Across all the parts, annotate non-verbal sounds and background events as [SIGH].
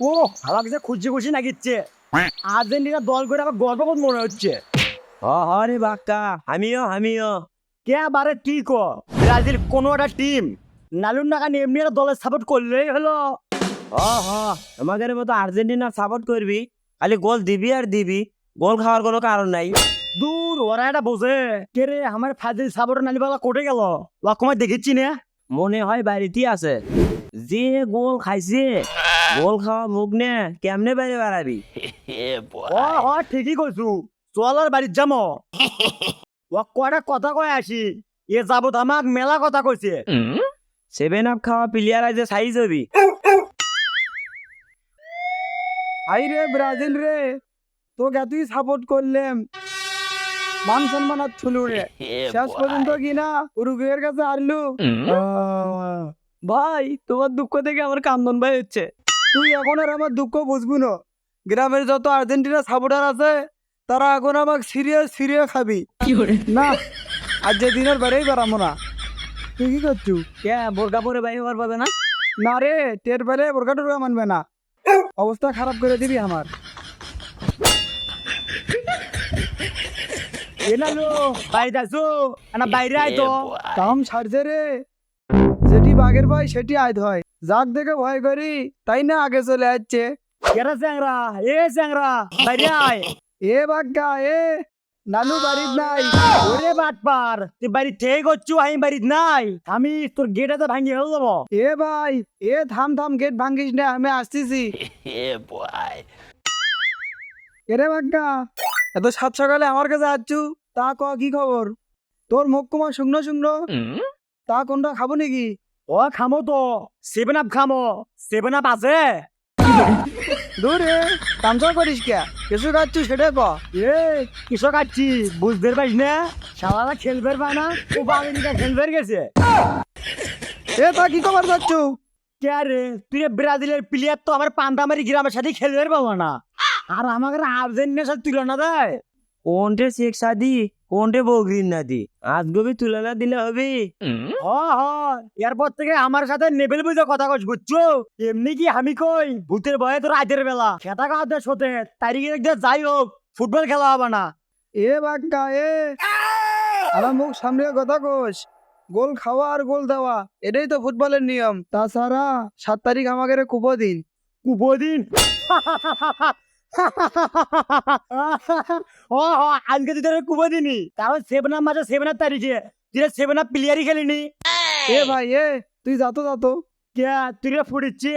ও আমাকে যে খুঁজছে খুশি নাগিচ্ছে। আর্জেন্টিনা দল করে আমার গর্ববোধ মনে হচ্ছে। হ হ বাক্কা আমিও আমিও। কে বারে কি কো? ব্রাজিল কোনো একটা টিম নালুন নাকা এমনি একটা দলের সাপোর্ট করলেই হলো। হ হ আমাদের মতো আর্জেন্টিনা সাপোর্ট করবি খালি গোল দিবি আর দিবি গোল খাওয়ার কোনো কারণ নাই। দূর ওরা এটা বোঝে। কে রে আমার ফাজিল সাপোর্ট নালিবালা কোটে গেল? লকমায় দেখেছি না। মনে হয় বাড়িতেই আছে। যে গোল খাইছে গোল খাওয়া মুখ নে কেমনে বাইরে বেড়াবি? ও ও ঠিকই কইছু চল আর বাড়ির যামো। ও কয়টা কথা কয় আসি এ যাবত আমাক মেলা কথা কইছে। সেভেন আপ খাওয়া প্লেয়ার আছে সাইজ হবি হাই রে ব্রাজিল রে তোকে এতই সাপোর্ট করলাম। মান সম্মান আর রে। শেষ পর্যন্ত কিনা উরুগুয়ের কাছে হারলু। ভাই তোমার দুঃখ থেকে আমার কান্দন ভাই হচ্ছে। তুই এখন আর আমার দুঃখ বুঝবি না। গ্রামের যত আর্জেন্টিনা সাপোর্টার আছে তারা এখন আমাকে সিরিয়াস সিরিয়াস খাবি। না আজ যে দিনের বারেই বেড়াবো না। তুই কি করছু? কে? বোরকা পরে বাইরে হওয়ার পাবে না? না রে টের পেলে বোরকা টোরকা মানবে না। অবস্থা খারাপ করে দিবি আমার। এ নালো বাইরে আসো না বাইরে আয় তো। কাম ছাড়ছে রে। বাঘের ভয় সেটি আয় হয়। যাক দেখে ভয় করি তাই না আগে চলে যাচ্ছে কেরা চ্যাংরা এ চ্যাংরা বাইরে আয়। এ বাঘা এ। নানু বাড়ির নাই। ওরে বাটপার তুই বাড়ি থেকে করছু আমি বাড়িত নাই। আমি তোর গেটে তো ভাঙিয়ে হয়ে যাব। এ ভাই এ থাম থাম গেট ভাঙ্গিস না আমি আসতেছি। এরে বাঘা এত সাত সকালে আমার কাছে আসছু তা ক কি খবর? তোর মুখ কুমার শুকনো শুকনো। তা কোনটা খাব নাকি? ও খামো তো। সেভেন আপ খামো। সেভেন আপ আছে। দূরে তামসা করিস কে? কিছু খাচ্ছু সেটা ক। এ কিসব কাটছি বুঝতে পারিস না? শালারা খেলবে পায় না ও বাঙালিটা খেলবে গেছে। এ তা কি খবর যাচ্ছু কে রে তুই ব্রাজিলের প্লেয়ার তো আমার পান্তামারি গ্রামের সাথে খেলবে পাবো না। আর আমাকে আর্জেন্টিনার সাথে তুলনা দেয়। কোনটে শেখ সাদি কোনটে বগরিন নাদি আজ গবি তুলনা দিলে হবে। হ হ। এরপর থেকে আমার সাথে নেবেল বুঝে কথা কস বুঝছ? এমনি কি আমি কই? ভূতের ভয়ে তো রাতের বেলা। খেতা খাওয়াতে সোতে তারিখে একদিন যাই হোক ফুটবল খেলা হবে না। এ বাক্কা এ। আমার মুখ সামনে কথা কোষ গোল খাওয়া আর গোল দেওয়া এটাই তো ফুটবলের নিয়ম। তাছাড়া সাত তারিখ আমাকে কুপো দিন কুপদিন? [LAUGHS] [LAUGHS] ও আজকে তুই তোর কুপদিনি কারণ সেভেন আপ মাসে সেভেন আপ তারিখে তুই সেভেন আপ প্লেয়ারই খেলিনি। এ ভাই এ তুই যাতো যাতো কে তুই ফুটিচ্ছে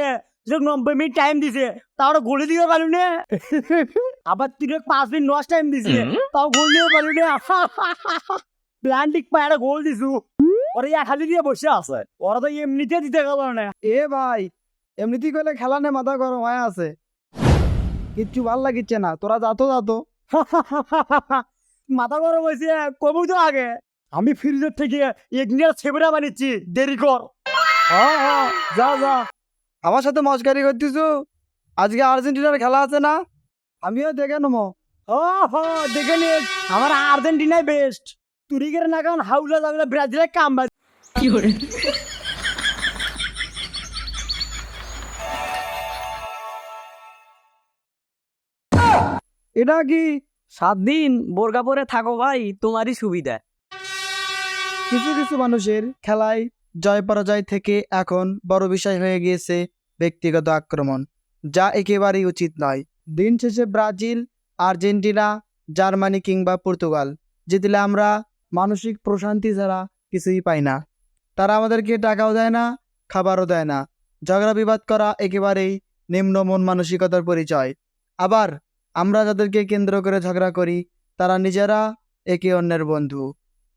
তুই নব্বই মিনিট টাইম দিছে তাও গোলে দিতে পারলু না। [LAUGHS] আবার তুই পাঁচ মিনিট নষ্ট টাইম দিছে তাও গোল দিতে পারলু না। প্ল্যান্টিক পায়ে একটা গোল দিছু। ওরা এক হালি দিয়ে বসে আছে। ওরা তো এমনিতে দিতে গেল না। এ ভাই এমনিতেই করলে খেলা নে মাথা গরম হয়ে আছে। কিচ্ছু ভালো লাগিচ্ছে না। তোরা যাতো যাতো মাথা গরম হয়েছে কবু তো আগে। আমি ফ্রিজের থেকে এগনিয়ার ছেবরা বানিয়েছি, দেরি কর। হ্যাঁ হ্যাঁ যা যা। আমার সাথে মস্কারি করতেছু? আজকে আর্জেন্টিনার খেলা আছে না? আমিও দেখে নেব। ও, হো, দেখে নিস আমার আর্জেন্টিনাই বেস্ট তুরি করে না কারণ হাউলা জাউলা ব্রাজিলের কাম বাজ এটা কি সাত দিন বোরকা পরে থাকো ভাই? তোমারই সুবিধা। কিছু কিছু মানুষের খেলায় জয় পরাজয় থেকে এখন বড় বিষয় হয়ে গিয়েছে ব্যক্তিগত আক্রমণ, যা একেবারেই উচিত নয়। দিন শেষে ব্রাজিল, আর্জেন্টিনা, জার্মানি কিংবা পর্তুগাল, জিতলে আমরা মানসিক প্রশান্তি ছাড়া কিছুই পাই না। তারা আমাদেরকে টাকাও দেয় না, খাবারও দেয় না। ঝগড়া বিবাদ করা একেবারেই নিম্ন মন মানসিকতার পরিচয়। আবার আমরা যাদেরকে কেন্দ্র করে ঝগড়া করি, তারা নিজেরা একে অন্যের বন্ধু।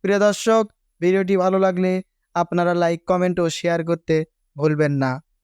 প্রিয় দর্শক, ভিডিওটি ভালো লাগলে আপনারা লাইক, কমেন্ট ও শেয়ার করতে ভুলবেন না।